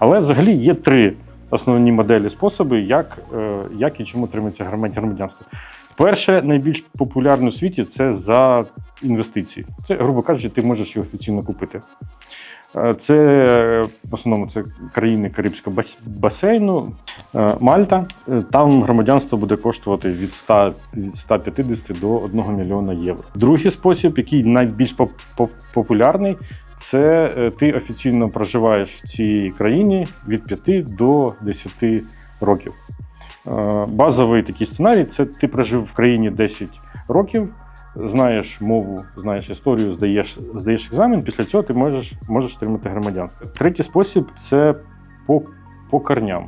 Але взагалі є три основні моделі способи, як, е, як і чому отримується громад- громадянство. Перше, найбільш популярне у світі це за інвестиції. Це, грубо кажучи, ти можеш його офіційно купити. Е, Це в основному це країни Карибського басейну, Е, Мальта. Там громадянство буде коштувати від 100, від 150 до 1 мільйона євро. Другий спосіб, який найбільш поп- поп- популярний, це е, ти офіційно проживаєш в цій країні від 5 до 10 років. Е, Базовий такий сценарій це ти прожив в країні 10 років, знаєш мову, знаєш історію, здаєш, здаєш екзамен. Після цього ти можеш, можеш отримати громадянство. Третій спосіб це по, по корням.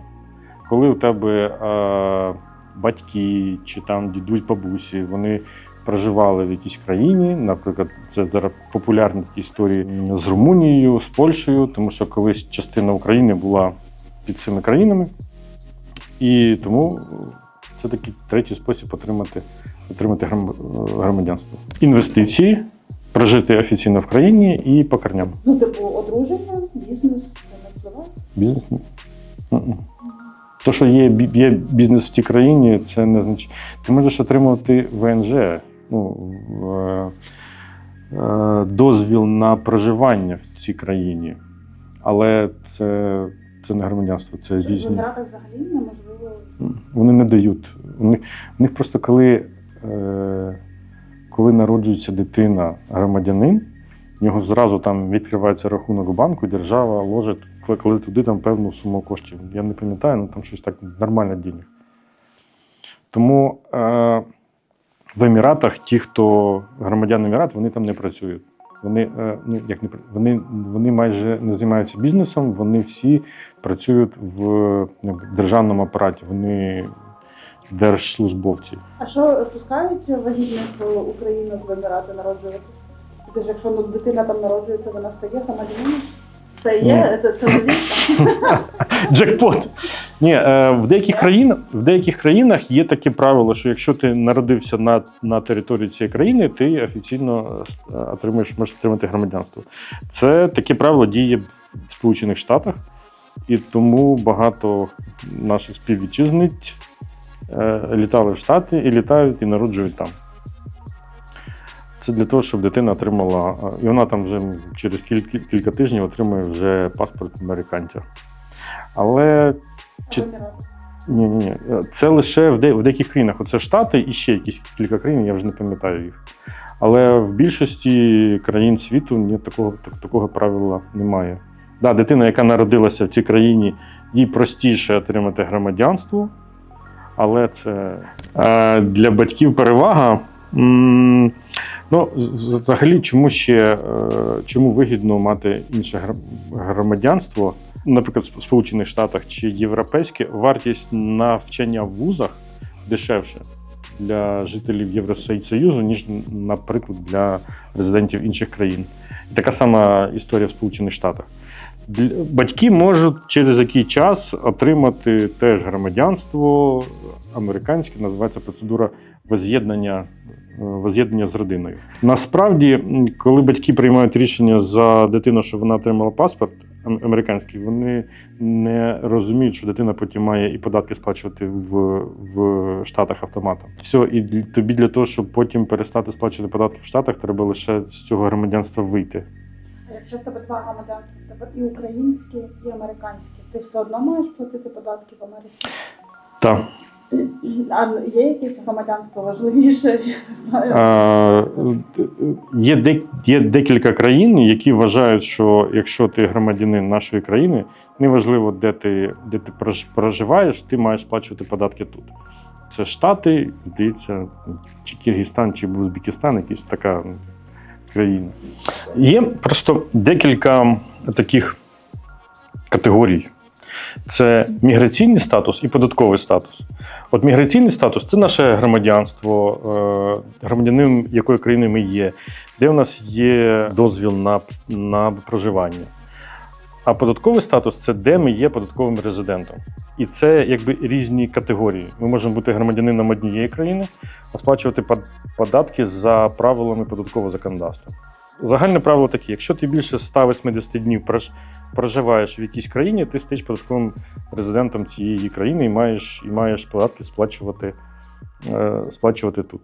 Коли у тебе е, батьки чи там дідусь, бабусі, вони проживали в якійсь країні, наприклад, це зараз популярні такі історії з Румунією, з Польщею, тому що колись частина України була під цими країнами. І тому це такий третій спосіб отримати, отримати громадянство. Інвестиції, прожити офіційно в країні і по корням. Ну, типу, одруження, бізнес, не впливає. Бізнес? ні. То, що є, є бізнес в тій країні, це не значить. Ти можеш отримувати ВНЖ, ну, е, дозвіл на проживання в цій країні. Але це, це не громадянство, це різні. Еміратах взагалі неможливо. Вони не дають. У них, у них просто коли, е, коли народжується дитина громадянин, в нього зразу там відкривається рахунок в банку, держава ложить, коли, туди там певну суму коштів. Я не пам'ятаю, ну там щось так нормально денег. Тому е, в Еміратах ті, хто громадяни Емірат, вони там не працюють. Вони, е, ну, як не, вони, вони майже не займаються бізнесом, вони всі працюють в ну, державному апараті, вони держслужбовці. А що пускають вагітних в Україну в Емірати народжувати? Це ж якщо ну, дитина там народжується, вона стає громадянином? Це є, це, це лазівка? Джекпот. Ні, е, в деяких країнах в деяких країнах є таке правило, що якщо ти народився на, на території цієї країни, ти офіційно е, отримаєш, можеш отримати громадянство. Це таке правило діє в Сполучених Штатах, і тому багато наших співвітчизниць е, літали в Штати і літають і народжують там. Це для того, щоб дитина отримала, і вона там вже через кілька, кілька тижнів отримує вже паспорт американця. Але Чи- ні, ні, ні. Це лише в, де, в деяких країнах. Оце Штати і ще якісь кілька країн, я вже не пам'ятаю їх. Але в більшості країн світу ні, такого, так, такого правила немає. Да, дитина, яка народилася в цій країні, їй простіше отримати громадянство, але це е, для батьків перевага. М, Ну, взагалі, чому ще е, чому вигідно мати інше громадянство, наприклад, Сполучених Штатах чи європейське, вартість навчання в вузах дешевше для жителів Євросоюзу, ніж, наприклад, для резидентів інших країн. Така сама історія в Сполучених Штатах. Батьки можуть через який час отримати теж громадянство американське, називається процедура воз'єднання, воз'єднання з родиною. Насправді, коли батьки приймають рішення за дитину, щоб вона отримала паспорт ам- американський, вони не розуміють, що дитина потім має і податки сплачувати в, в Штатах автоматом. Все, і тобі для того, щоб потім перестати сплачувати податки в Штатах, треба лише з цього громадянства вийти. А якщо в тебе два громадянства, в тебе і українське, і американське, ти все одно маєш платити податки в Америці? Так. А є якесь громадянство важливіше? Я не знаю. Е, Є, де, є декілька країн, які вважають, що якщо ти громадянин нашої країни, неважливо, де ти, де ти проживаєш, ти маєш сплачувати податки тут. Це Штати, здається, чи Киргизстан, чи Узбекистан, якась така країна. Є просто декілька таких категорій. Це міграційний статус і податковий статус. От міграційний статус це наше громадянство, е, громадянин якої країни ми є, де у нас є дозвіл на, на проживання. А податковий статус це де ми є податковим резидентом. І це якби різні категорії. Ми можемо бути громадянином однієї країни, а сплачувати податки за правилами податкового законодавства. Загальне правило таке: якщо ти більше 180 днів проживаєш в якійсь країні, ти стаєш податковим резидентом цієї країни і маєш, і маєш податки сплачувати, е, сплачувати тут.